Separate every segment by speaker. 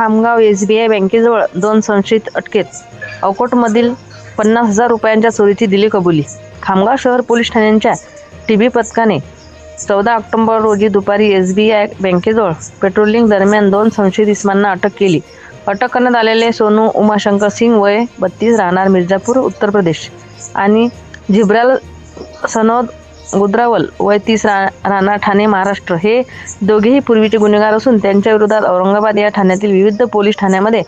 Speaker 1: Khamgaon S B I बँकेजवळ दोन संशयित अटकेत. अकोटमधील पन्नास हजार रुपयांच्या चोरीची दिली कबुली. खामगाव शहर पोलीस ठाण्यांच्या टी बी पथकाने चौदा ऑक्टोबर रोजी दुपारी एस बी आय बँकेजवळ पेट्रोलिंग दरम्यान दोन संशयित इस्मांना अटक केली. अटक करण्यात आलेले सोनू उमाशंकर सिंग वय बत्तीस राहणार मिर्जापूर उत्तर प्रदेश. आणि जिब्राल सनोद गुद्रावल वय तीस रा राणा ठाणे महाराष्ट्र. हे दोघेही पूर्वीचे गुन्हेगार असून त्यांच्या विरोधात औरंगाबाद या ठाण्यातील विविध पोलीस ठाण्यामध्ये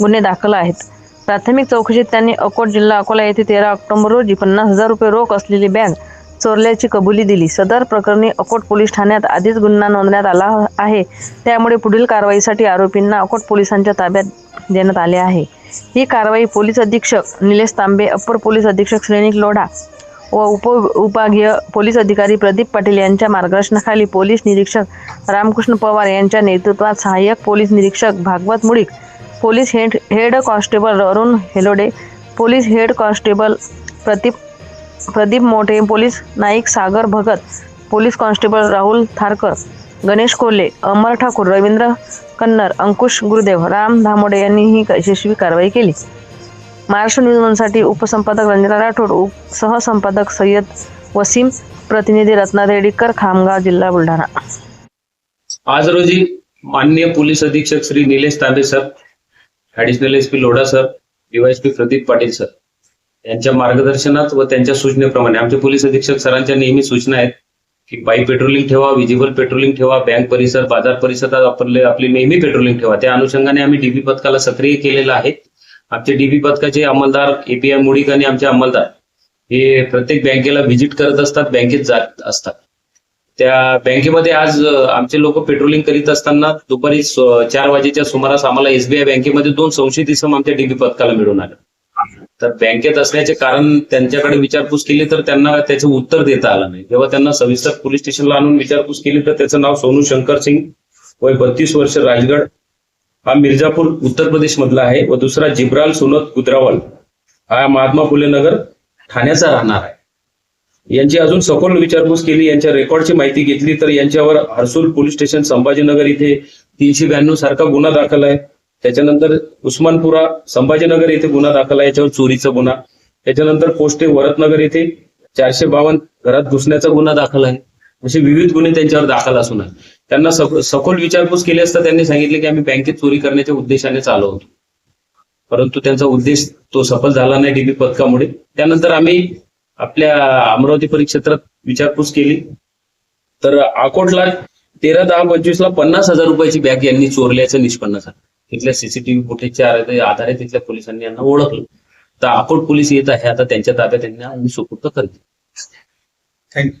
Speaker 1: गुन्हे दाखल आहेत. प्राथमिक चौकशीत त्यांनी अकोट जिल्हा अकोला येथे तेरा ऑक्टोबर रोजी पन्नास हजार रुपये रोख असलेली बँक चोरल्याची कबुली दिली. सदर प्रकरणी अकोट पोलीस ठाण्यात आधीच गुन्हा नोंदण्यात आला आहे. त्यामुळे पुढील कारवाईसाठी आरोपींना अकोट पोलिसांच्या ताब्यात देण्यात आले आहे. ही कारवाई पोलीस अधीक्षक निलेश तांबे अप्पर पोलीस अधीक्षक श्रेणिक लोढा व उप विभागीय पोलीस अधिकारी प्रदीप पाटील यांच्या मार्गदर्शनाखाली पोलीस निरीक्षक रामकृष्ण पवार यांच्या नेतृत्वात सहाय्यक पोलीस निरीक्षक Bhagwat Mulik police head head constable Arun Helode police head constable Pradeep Pradeep Mothe police Naik Sagar Bhagat police constable Rahul Tharkar Ganesh Kolhe Amar Thakur Ravindra Kannar Ankush Gurudev Ram Dhamode यांनी ही यशस्वी कारवाई केली. महाराष्ट्र न्यूज वनसाठी उपसंपादक रंजना राठोड उप सहसंपादक सय्यद वसीम प्रतिनिधी रत्ना रेडीकर खामगाव जिल्हा बुलढाणा.
Speaker 2: आज रोजी मान्य पोलीस अधीक्षक Shri Nilesh Tambe sir additional S P Lodha sir DYSP Pradeep Patil sir यांच्या मार्गदर्शनात व त्यांच्या सूचनेप्रमाणे आमचे पोलीस अधीक्षक सरांच्या नेहमी सूचना आहेत की बाई पेट्रोलिंग ठेवा विजिबल पेट्रोलिंग ठेवा बँक परिसर बाजार परिसरात आपले आपली नेहमी पेट्रोलिंग ठेवा. त्या अनुषंगाने आम्ही डीबी पथकाला सक्रिय केलेलं आहे. आमचे डीबी पथकाचे अंमलदार एपीआय मुडीक आणि आमचे अंमलदार हे प्रत्येक बँकेला व्हिजिट करत असतात बँकेत जात असतात. त्या बँकेमध्ये आज आमचे लोक पेट्रोलिंग करीत असताना दुपारी चार वाजेच्या सुमारास आम्हाला एसबीआय बँकेमध्ये दोन संशयित इसम आमच्या डीबी पथकाला मिळून आलं. तर बँकेत असण्याचे कारण त्यांच्याकडे विचारपूस केली तर त्यांना त्याचं उत्तर देता आलं नाही. जेव्हा त्यांना सविस्तर पोलीस स्टेशनला आणून विचारपूस केली तर त्याचं नाव सोनू शंकर सिंग वय बत्तीस वर्ष राजगड हा मिर्जापूर उत्तर प्रदेश मधला आहे व दुसरा जिब्राल सुनत गुद्रावल हा महात्मा फुले नगर ठाण्याचा राहणार आहे. यांची अजून सखोल विचारपूस केली यांच्या रेकॉर्डची माहिती घेतली तर यांच्यावर हर्सूल पोलीस स्टेशन संभाजीनगर इथे तीनशे ब्याण्णव सारखा गुन्हा दाखल आहे. त्याच्यानंतर उस्मानपुरा संभाजीनगर येथे गुन्हा दाखल आहे याच्यावर चोरीचा गुन्हा. त्याच्यानंतर पोस्टे वरतनगर येथे चारशे बावन्न घरात घुसण्याचा गुन्हा दाखल आहे. असे विविध गुन्हे त्यांच्यावर दाखल असून त्यांना सख- सखोल विचारपूस केली असता त्यांनी सांगितले की आम्ही बँकेत चोरी करण्याच्या उद्देशाने चालू होतो परंतु त्यांचा उद्देश तो सफल झाला नाही डीबी पथकामुळे. त्यानंतर आम्ही आपल्या अमरावती परिक्षेत्रात विचारपूस केली. तर आकोटला तेरा दहा पंचवीसला पन्नास हजार रुपयाची बॅग यांनी चोरल्याचं निष्पन्न झालं. तिथल्या सीसीटीव्ही फुटेजच्या आधारे तिथल्या पोलिसांनी यांना ओळखलं. तर अकोट पोलीस येत आहे आता त्यांच्या ताब्यात त्यांना आम्ही सुपूर्त करते
Speaker 3: थँक्यू.